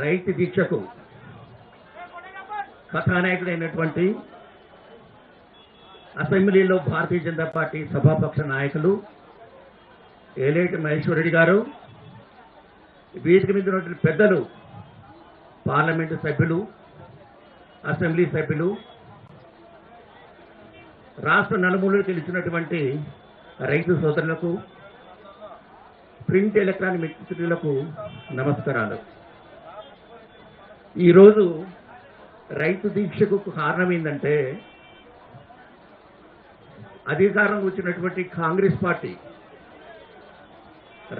రైతు దీక్షకు కథానాయకుడైనటువంటి అసెంబ్లీలో భారతీయ జనతా పార్టీ సభాపక్ష నాయకులు ఏలేటి మహేశ్వరరెడ్డి గారు వేదిక మీద ఉన్నటువంటి పెద్దలు పార్లమెంటు సభ్యులు అసెంబ్లీ సభ్యులు రాష్ట్ర నలుమూలలు గెలిచినటువంటి రైతు సోదరులకు ప్రింట్ ఎలక్ట్రానిక్ మిత్రులకు నమస్కారాలు. ఈరోజు రైతు దీక్షకు కారణం ఏంటంటే అధికారం వచ్చినటువంటి కాంగ్రెస్ పార్టీ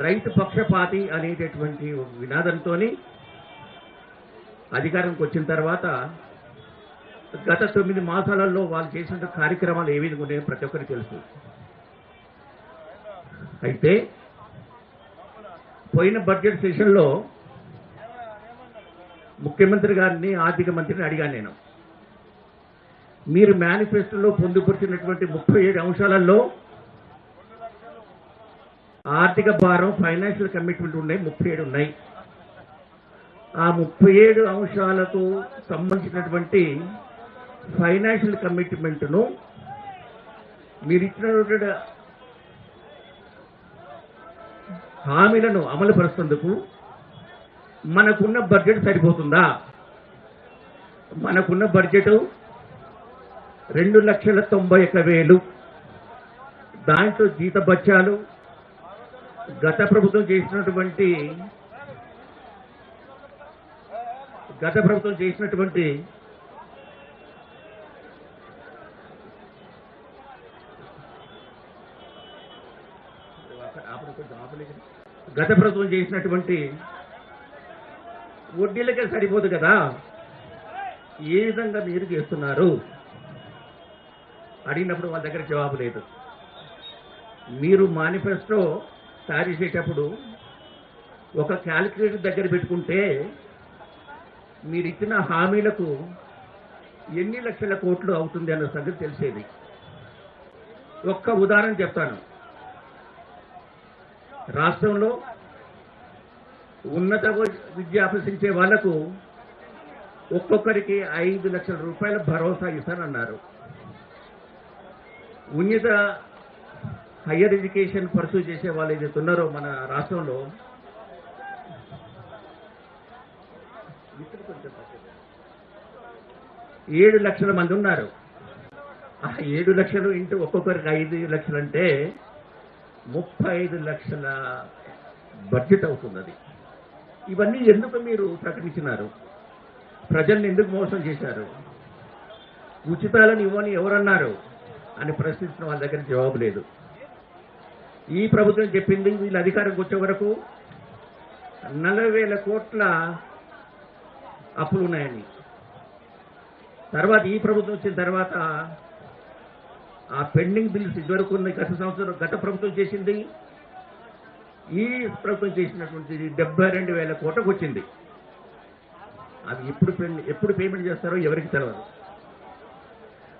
రైతు పక్షపాతి అనేటటువంటి వినాదంతో అధికారంకి వచ్చిన తర్వాత గత తొమ్మిది మాసాలలో వాళ్ళు చేసిన కార్యక్రమాలు ఏ విధంగా ఉన్నాయో ప్రతి ఒక్కరికి తెలుసు. అయితే పోయిన బడ్జెట్ సెషన్లో ముఖ్యమంత్రి గారిని ఆర్థిక మంత్రిని అడిగాను నేను. మీరు మేనిఫెస్టోలో పొందుపరిచినటువంటి ముప్పై ఏడు అంశాలలో ఆర్థిక భారం ఫైనాన్షియల్ కమిట్మెంట్ ఉన్నాయి ముప్పై ఏడు ఉన్నాయి. ఆ ముప్పై ఏడు అంశాలకు సంబంధించినటువంటి ఫైనాన్షియల్ కమిట్మెంట్ను మీరు ఇచ్చినటువంటి హామీలను అమలుపరుస్తున్నందుకు మనకున్న బడ్జెట్ సరిపోతుందా? మనకున్న బడ్జెట్ రెండు లక్షల తొంభై ఒక్క వేలు. దాంట్లో జీత బత్యాలు గత ప్రభుత్వం చేసినటువంటి గత ప్రభుత్వం చేసినటువంటి గత ప్రభుత్వం చేసినటువంటి వడ్డీలకే సరిపోదు కదా. ఏ విధంగా మీరు చేస్తున్నారు? అడిగినప్పుడు వాళ్ళ దగ్గర జవాబు లేదు. మీరు మేనిఫెస్టో తయారు చేసేటప్పుడు ఒక క్యాలిక్యులేటర్ దగ్గర పెట్టుకుంటే మీరు ఇచ్చిన హామీలకు ఎన్ని లక్షల కోట్లు అవుతుంది అన్న సంగతి తెలిసేది. ఒక్క ఉదాహరణ చెప్తాను. రాష్ట్రంలో ఉన్నత విద్య అభ్యసించే వాళ్ళకు ఒక్కొక్కరికి ఐదు లక్షల రూపాయల భరోసా ఇస్తానన్నారు. ఉన్నత హయ్యర్ ఎడ్యుకేషన్ పర్సూ చేసే వాళ్ళు ఏదైతే ఉన్నారో మన రాష్ట్రంలో ఏడు లక్షల మంది ఉన్నారు. ఆ ఏడు లక్షలు ఇంటూ ఒక్కొక్కరికి ఐదు లక్షలు అంటే ముప్పై ఐదు లక్షల బడ్జెట్ అవుతుంది అది ఇవన్నీ ఎందుకు మీరు ప్రకటించినారు? ప్రజల్ని ఎందుకు మోసం చేశారు? ఉచితాలను ఇవ్వని ఎవరన్నారు? అని ప్రశ్నించిన వాళ్ళ దగ్గర జవాబు లేదు. ఈ ప్రభుత్వం చెప్పింది వీళ్ళ అధికారంకి వచ్చే వరకు నలభై వేల కోట్ల అప్పులు ఉన్నాయని తర్వాత ఈ ప్రభుత్వం వచ్చిన తర్వాత ఆ పెండింగ్ బిల్స్ ఇదివరకు ఉన్న గత సంవత్సరం గత ప్రభుత్వం చేసింది ఈ ప్రభుత్వం చేసినటువంటి డెబ్బై రెండు వేల కోటకు వచ్చింది అది ఎప్పుడు ఎప్పుడు పేమెంట్ చేస్తారో ఎవరికి తెలియదు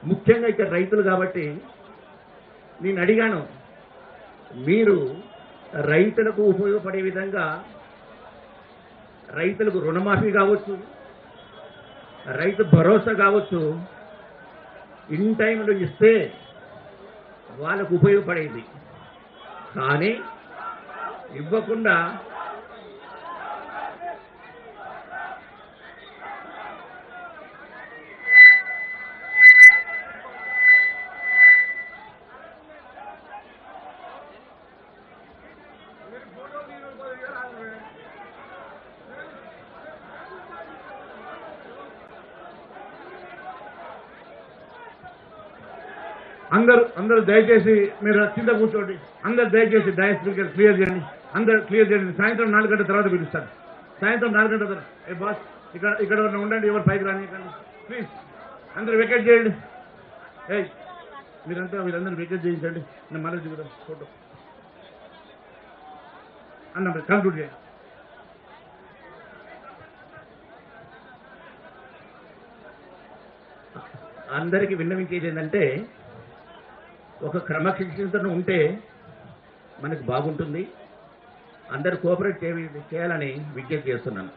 ముఖ్యంగా ఇక్కడ రైతులు కాబట్టి నేను అడిగాను మీరు రైతులకు ఉపయోగపడే విధంగా రైతులకు రుణమాఫీ కావచ్చు రైతు భరోసా కావచ్చు ఇన్ టైంలో ఇస్తే వాళ్ళకు ఉపయోగపడేది. కానీ ఇవ్వకుండా అందరూ అందరూ దయచేసి మీరు కింద కూర్చోండి. అందరూ దయచేసి డయస్ స్పీకర్ క్లియర్ చేయండి. అందరూ క్లియర్ చేయండి. సాయంత్రం నాలుగు గంటల తర్వాత పిలుస్తాను సాయంత్రం నాలుగు గంటల తర్వాత. ఏ బాస్ ఇక్కడ ఇక్కడ ఉండండి ఎవరు పైకి రాని ప్లీజ్ అందరూ వెకెట్ చేయండి. ఏ మీరంతా వీరందరూ వెకేట్ చేయించండి. నేను మళ్ళీ చూద్దాం ఫోటో. అన్న కంక్లూడ్ చేయండి. అందరికీ విన్నవించేది ఏంటంటే ఒక క్రమశిక్షణ ఉంటే మనకు బాగుంటుంది. అందరు కోఆపరేట్ చేయాలని విజ్ఞప్తి చేస్తున్నాను.